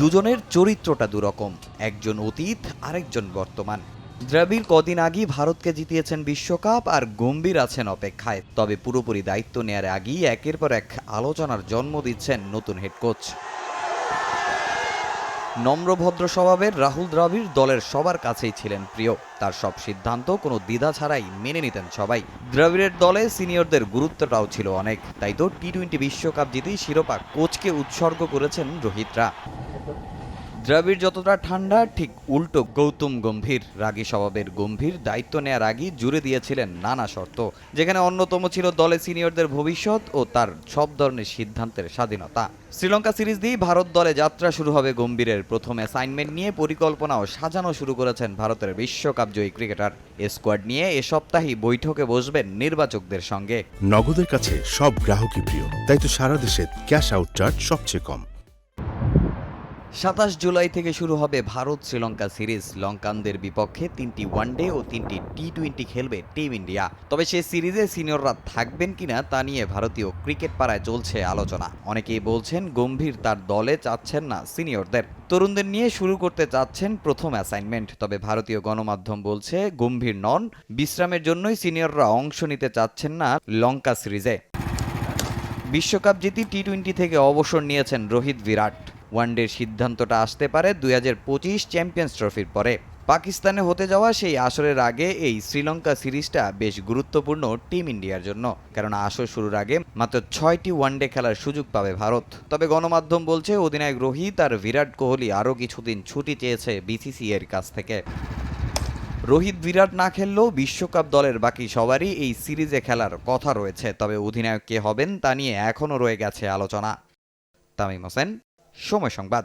দুজনের চরিত্রটা দুরকম, একজন অতীত, আরেকজন বর্তমান। দ্রাবিড় কদিন আগেই ভারতকে জিতিয়েছেন বিশ্বকাপ আর গম্ভীর আছেন অপেক্ষায়, তবে পুরোপুরি দায়িত্ব নেয়ার আগেই একের পর এক আলোচনার জন্ম দিচ্ছেন নতুন হেড কোচ নম্রভদ্র স্বভাবের রাহুল দ্রাবিড় দলের সবার কাছেই ছিলেন প্রিয়, তার সব সিদ্ধান্ত কোনো দ্বিধা ছাড়াই মেনে নিতেন সবাই। দ্রাবিড়ের দলে সিনিয়রদের গুরুত্বটাও ছিল অনেক, তাই তো টি টোয়েন্টি বিশ্বকাপ জিতেই শিরোপা কোচকে উৎসর্গ করেছেন রোহিতরা। দ্রাবিড় যতটা ঠান্ডা, ঠিক উল্টো গৌতম গম্ভীর রাগী স্বভাবের গম্ভীর দায়িত্ব নেয়ার আগেই জুড়ে দিয়েছিলেন নানা শর্ত, যেখানে অন্যতম ছিল দলে সিনিয়রদের ভবিষ্যৎ ও তার সব ধরনের সিদ্ধান্তের স্বাধীনতা। শ্রীলঙ্কা সিরিজ দিয়েই ভারত দলে যাত্রা শুরু হবে গম্ভীরের প্রথম অ্যাসাইনমেন্ট নিয়ে, পরিকল্পনাও সাজানো শুরু করেছেন ভারতের বিশ্বকাপ জয়ী ক্রিকেটার। স্কোয়াড নিয়ে এ সপ্তাহেই বৈঠকে বসবেন নির্বাচকদের সঙ্গে। নগদের কাছে সব গ্রাহকই প্রিয়, তাই তো সারা দেশে ক্যাশ আউট চার্জ সবচেয়ে কম। সাতাশ জুলাই থেকে শুরু হবে ভারত শ্রীলঙ্কা সিরিজ। লঙ্কানদের বিপক্ষে তিনটি ওয়ানডে ও তিনটি টি টোয়েন্টি খেলবে টিম ইন্ডিয়া। তবে সেই সিরিজে সিনিয়ররা থাকবেন কিনা তা নিয়ে ভারতীয় ক্রিকেট পাড়ায় চলছে আলোচনা। অনেকেই বলছেন গম্ভীর তার দলে চাচ্ছেন না সিনিয়রদের। তরুণদের নিয়ে শুরু করতে চাচ্ছেন প্রথম অ্যাসাইনমেন্ট তবে ভারতীয় গণমাধ্যম বলছে গম্ভীর নন। বিশ্রামের জন্যই সিনিয়ররা অংশ নিতে চাচ্ছেন না লঙ্কা সিরিজে। বিশ্বকাপ জিতি টি টোয়েন্টি থেকে অবসর নিয়েছেন রোহিত বিরাট। ওয়ানডের সিদ্ধান্তটা আসতে পারে দুই হাজার পঁচিশ চ্যাম্পিয়ন্স ট্রফির পরে। পাকিস্তানে হতে যাওয়া সেই আসরের আগে এই শ্রীলঙ্কা সিরিজটা বেশ গুরুত্বপূর্ণ টিম ইন্ডিয়ার জন্য, কারণ আসর শুরুর আগে মাত্র ছয়টি ওয়ানডে খেলার সুযোগ পাবে ভারত। তবে গণমাধ্যম বলছে, অধিনায়ক রোহিত আর বিরাট কোহলি আরও কিছুদিন ছুটি চেয়েছে বিসিসি এর কাছ থেকে। রোহিত বিরাট না খেললেও বিশ্বকাপ দলের বাকি সবারই এই সিরিজে খেলার কথা রয়েছে, তবে অধিনায়ক কে হবেন তা নিয়ে এখনও রয়ে গেছে আলোচনা। তামিম হোসেন সময় সংবাদ।